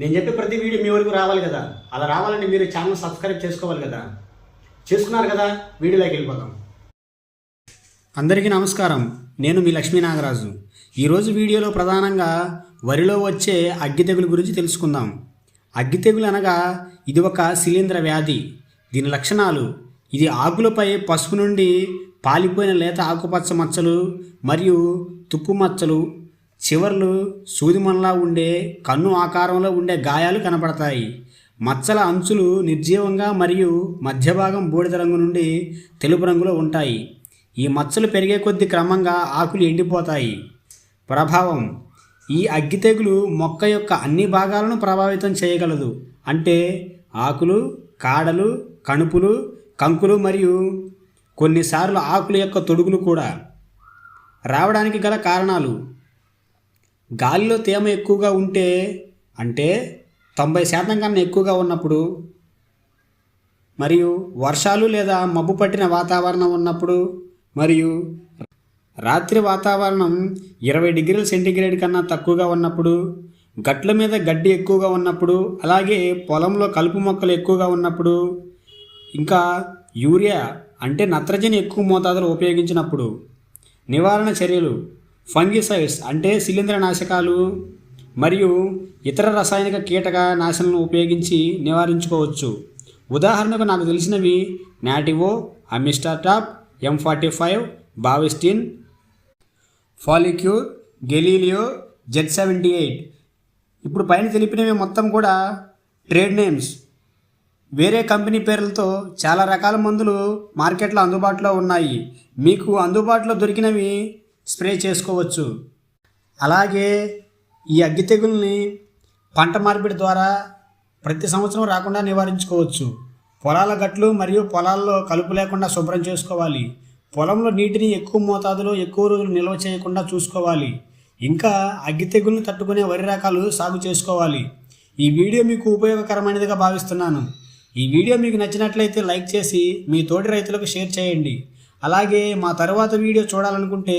నేను చెప్పే ప్రతి వీడియో మీ వరకు రావాలి కదా? అలా రావాలంటే మీరు ఛానల్ సబ్స్క్రైబ్ చేసుకోవాలి కదా? చేసుకున్నారు కదా? వీడియోలోకి వెళ్ళిపోదాం. అందరికీ నమస్కారం. నేను మీ లక్ష్మీ నాగరాజు. ఈరోజు వీడియోలో ప్రధానంగా వరిలో వచ్చే అగ్గి తెగులు గురించి తెలుసుకుందాం. అగ్గి తెగులు అనగా ఇది ఒక శిలీంద్ర వ్యాధి. దీని లక్షణాలు ఇది ఆకులపై పసుపు నుండి పాలిపోయిన లేత ఆకుపచ్చ మచ్చలు మరియు తుప్పు మచ్చలు చివర్లు సూదిమనలా ఉండే కన్ను ఆకారంలో ఉండే గాయాలు కనపడతాయి. మచ్చల అంచులు నిర్జీవంగా మరియు మధ్య భాగం బూడిద రంగు నుండి తెలుపు రంగులో ఉంటాయి. ఈ మచ్చలు పెరిగే కొద్ది క్రమంగా ఆకులు ఎండిపోతాయి. ప్రభావం ఈ అగ్గి తెగులు మొక్క యొక్క అన్ని భాగాలను ప్రభావితం చేయగలదు. అంటే ఆకులు కాడలు కణుపులు కంకులు మరియు కొన్నిసార్లు ఆకుల యొక్క తొడుగులు కూడా. రావడానికి గల కారణాలు గాలిలో తేమ ఎక్కువగా ఉంటే అంటే తొంభై శాతం కన్నా ఎక్కువగా ఉన్నప్పుడు మరియు వర్షాలు లేదా మబ్బు పట్టిన వాతావరణం ఉన్నప్పుడు మరియు రాత్రి వాతావరణం ఇరవై డిగ్రీల సెంటీగ్రేడ్ కన్నా తక్కువగా ఉన్నప్పుడు గట్ల మీద గడ్డి ఎక్కువగా ఉన్నప్పుడు అలాగే పొలంలో కలుపు మొక్కలు ఎక్కువగా ఉన్నప్పుడు ఇంకా యూరియా అంటే నత్రజని ఎక్కువ మోతాదులో ఉపయోగించినప్పుడు నివారణ చర్యలు ఫంగిసైడ్స్ అంటే శిలీంద్ర నాశకాలు మరియు ఇతర రసాయనిక కీటక నాశనలను ఉపయోగించి నివారించుకోవచ్చు. ఉదాహరణకు నాకు తెలిసినవి నాటివో Amistar Top M forty five Bavistin Folicur Galileo Z seventy eight ఇప్పుడు పైన తెలిపినవి మొత్తం కూడా ట్రేడ్ నేమ్స్. వేరే కంపెనీ పేర్లతో చాలా రకాల మందులు మార్కెట్లో అందుబాటులో ఉన్నాయి. మీకు అందుబాటులో దొరికినవి స్ప్రే చేసుకోవచ్చు. అలాగే ఈ అగ్గి తెగుల్ని పంట మార్పిడి ద్వారా ప్రతి సంవత్సరం రాకుండా నివారించుకోవచ్చు. పొలాల గట్లు మరియు పొలాల్లో కలుపు లేకుండా శుభ్రం చేసుకోవాలి. పొలంలో నీటిని ఎక్కువ మోతాదులో ఎక్కువ రోజులు నిల్వ చేయకుండా చూసుకోవాలి. ఇంకా అగ్గి తెగుల్ని తట్టుకునే వరి రకాలు సాగు చేసుకోవాలి. ఈ వీడియో మీకు ఉపయోగకరమైనదిగా భావిస్తున్నాను. ఈ వీడియో మీకు నచ్చినట్లయితే లైక్ చేసి మీ తోటి రైతులకు షేర్ చేయండి. అలాగే మా తరువాత వీడియో చూడాలనుకుంటే